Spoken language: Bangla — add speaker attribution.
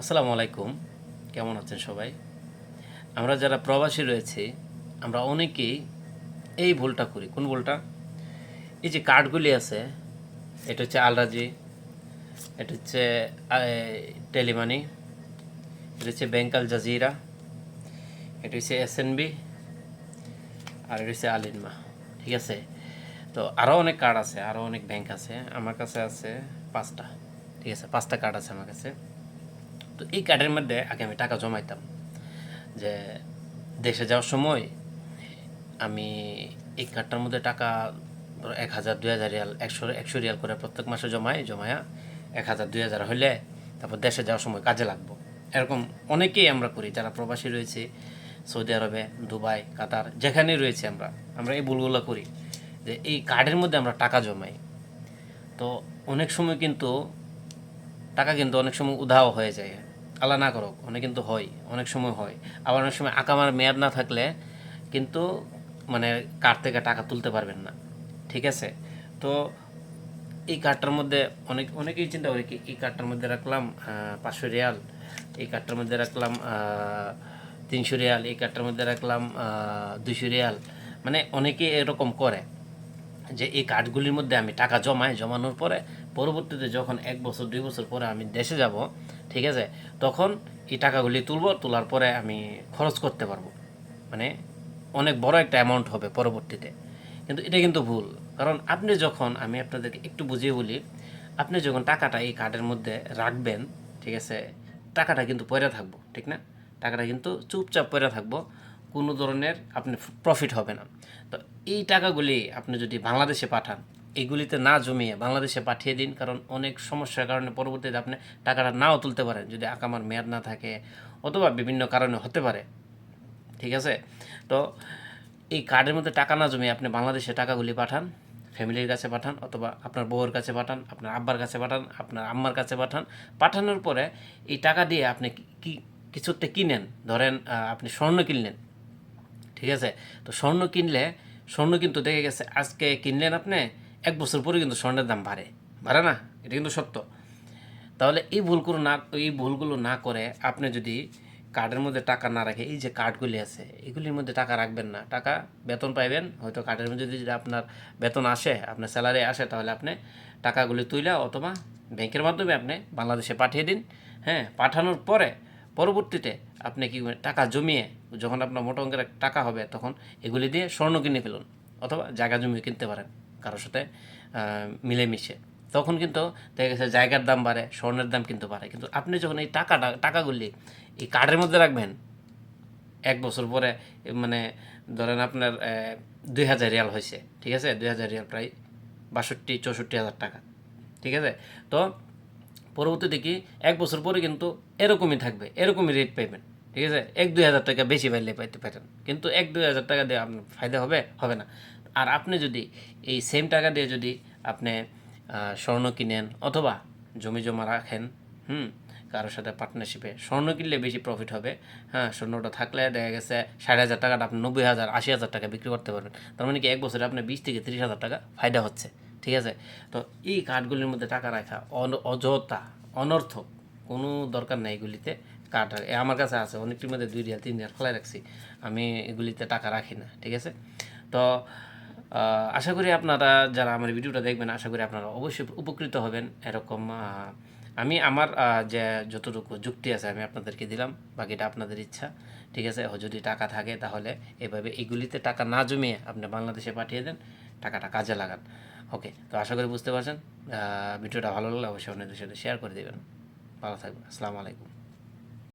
Speaker 1: আসসালামু আলাইকুম। কেমন আছেন সবাই? আমরা যারা প্রবাসী রয়েছে, আমরা অনেকেই এই ভুলটা করি। কোন ভুলটা? এই যে কার্ডগুলি আছে, এটা হচ্ছে আলরাজি, এটা হচ্ছে টেলিমানি, এটা হচ্ছে বেঙ্কাল জাজিরা, এটা হচ্ছে এস এসএনবি আর এটা হচ্ছে আলিনমা ঠিক আছে? তো আরও অনেক কার্ড আছে আরও অনেক ব্যাংক আছে, আমার কাছে আছে পাঁচটা। ঠিক আছে? পাঁচটা কার্ড আছে আমার কাছে। তো এই কার্ডের মধ্যে আগে আমি টাকা জমাইতাম যে দেশে যাওয়ার সময় আমি এই কার্ডটার মধ্যে টাকা এক হাজার, দুই হাজার রিয়াল, একশো একশো রিয়াল করে প্রত্যেক মাসে জমাই, জমায়া এক হাজার, দুই হাজার হলে তারপর দেশে যাওয়ার সময় কাজে লাগবো। এরকম অনেকেই আমরা করি, যারা প্রবাসী রয়েছে, সৌদি আরবে, দুবাই, কাতার, যেখানেই রয়েছে আমরা আমরা এই ভুলগুলো করি যে এই কার্ডের মধ্যে আমরা টাকা জমাই। তো অনেক সময় কিন্তু টাকা কিন্তু অনেক সময় উধাও হয়ে যায়। আল্লাহ না করুক, অনেক কিন্তু হয়, অনেক সময় হয়। আবার অনেক সময় আঁকা আকামার মেয়াদ না থাকলে কিন্তু মানে কার্ড থেকে টাকা তুলতে পারবেন না। ঠিক আছে? তো এই কার্ডটার মধ্যে অনেক, অনেকেই চিন্তা করে কি এই কার্ডটার মধ্যে রাখলাম পাঁচশো রিয়াল, এই কার্ডটার মধ্যে রাখলাম তিনশো রিয়াল, এই কার্ডটার মধ্যে রাখলাম দুশো রিয়াল। মানে অনেকেই এরকম করে যে এই কার্ডগুলির মধ্যে আমি টাকা জমাই, জমানোর পরে পরবর্তীতে যখন এক বছর, দুই বছর পরে আমি দেশে যাব, ঠিক আছে, তখন এই টাকাগুলি তুলব, তোলার পরে আমি খরচ করতে পারব। মানে অনেক বড় একটা অ্যামাউন্ট হবে পরবর্তীতে। কিন্তু এটা কিন্তু ভুল। কারণ আপনি যখন, আমি আপনাদেরকে একটু বুঝিয়ে বলি, আপনি যখন টাকাটা এই কার্ডের মধ্যে রাখবেন, ঠিক আছে, টাকাটা কিন্তু পয়রা থাকব, ঠিক না? টাকাটা কিন্তু চুপচাপ পয়রা থাকব, কোনো ধরনের আপনি প্রফিট হবে না। তো এই টাকাগুলি আপনি যদি বাংলাদেশে পাঠান এইগুলিতে না জমিয়ে বাংলাদেশে পাঠিয়ে দিন, কারণ অনেক সমস্যার কারণে পরবর্তীতে আপনি টাকাটা নাও তুলতে পারেন যদি আকামার মেয়াদ না থাকে অথবা বিভিন্ন কারণে হতে পারে। ঠিক আছে? তো এই কার্ডের মধ্যে টাকা না জমিয়ে আপনি বাংলাদেশে টাকাগুলি পাঠান, ফ্যামিলির কাছে পাঠান অথবা আপনার বউয়ের কাছে পাঠান, আপনার আব্বার কাছে পাঠান, আপনার আম্মার কাছে পাঠান। পাঠানোর পরে এই টাকা দিয়ে আপনি কি- কি কিছু একটা কিনেন, ধরেন আপনি স্বর্ণ কিনলেন। ঠিক আছে? তো স্বর্ণ কিনলে, স্বর্ণ কিন্তু দেখে গেছে, আজকে কিনলেন আপনি এক বছর পরে কিন্তু স্বর্ণের দাম বাড়ে। বাড়ে না? এটা কিন্তু সত্য। তাহলে এই ভুলগুলো না, এই ভুলগুলো না করে আপনি যদি কার্ডের মধ্যে টাকা না রাখে, এই যে কার্ডগুলি আছে, এগুলির মধ্যে টাকা রাখবেন না। টাকা বেতন পাইবেন, হয়তো কার্ডের মধ্যে যদি আপনার বেতন আসে, আপনার স্যালারি আসে, তাহলে আপনি টাকাগুলি তুইলা অথবা ব্যাংকের মাধ্যমে আপনি বাংলাদেশে পাঠিয়ে দিন। হ্যাঁ পাঠানোর পরে পরবর্তীতে আপনি কি? টাকা জমিয়ে যখন আপনার মোটা অঙ্কের টাকা হবে, তখন এগুলি দিয়ে স্বর্ণ কিনে ফেলুন অথবা জায়গা জমি কিনতে পারেন। কারোর সাথে মিলেমিশে। তখন কিন্তু দেখা গেছে জায়গার দাম বাড়ে, স্বর্ণের দাম কিন্তু বাড়ে। কিন্তু আপনি যখন এই টাকাটা, টাকাগুলি এই কার্ডের মধ্যে রাখবেন, এক বছর পরে মানে ধরেন আপনার দুই হাজার রিয়াল হয়েছে, ঠিক আছে? দুই হাজার রিয়াল প্রায় বাষট্টি, চৌষট্টি হাজার টাকা, ঠিক আছে? তো পরবর্তী দেখি এক বছর পরে কিন্তু এরকমই থাকবে, এরকমই রেট পাইবেন, ঠিক আছে? এক দুই হাজার টাকা বেশি পাইলে পাইতে পারেন। কিন্তু এক দুই হাজার টাকা দিয়ে আপনার ফায়দা হবে হবে না। আর আপনি যদি এই সেম টাকা দিয়ে যদি আপনি স্বর্ণ কিনেন অথবা জমি জমা রাখেন, হুম, কারোর সাথে পার্টনারশিপে স্বর্ণ কিনলে বেশি প্রফিট হবে। হ্যাঁ স্বর্ণটা থাকলে দেখা গেছে ষাট হাজার টাকাটা আপনি নব্বই হাজার, আশি হাজার টাকা বিক্রি করতে পারবেন। তার মানে কি এক বছরে আপনার বিশ থেকে তিরিশ হাজার টাকা ফায়দা হচ্ছে, ঠিক আছে? তো এই কার্ডগুলির মধ্যে টাকা রাখা অযথা, অনর্থক কোনো দরকার নেই এগুলিতে। কার্ড আমার কাছে আছে, অনেকটির মধ্যে দুই রিয়াল, তিন রিয়াল খোলাই রাখছি। আমি এগুলিতে টাকা রাখি না, ঠিক আছে? তো আশা করি আপনারা যারা আমার ভিডিওটা দেখবেন, আশা করি আপনারা অবশ্যই উপকৃত হবেন। এরকম আমি আমার যে যতটুকু যুক্তি আছে আমি আপনাদেরকে দিলাম, বাকিটা আপনাদের ইচ্ছা। ঠিক আছে? যদি টাকা থাকে তাহলে এভাবে এগুলিতে টাকা না জমিয়ে আপনি বাংলাদেশে পাঠিয়ে দেন, টাকাটা কাজে লাগান। ওকে, তো আশা করি বুঝতে পারছেন। ভিডিওটা ভালো লাগলে অবশ্যই অন্যদের সাথে শেয়ার করে দেবেন। ভালো থাকবেন। আসসালামু আলাইকুম।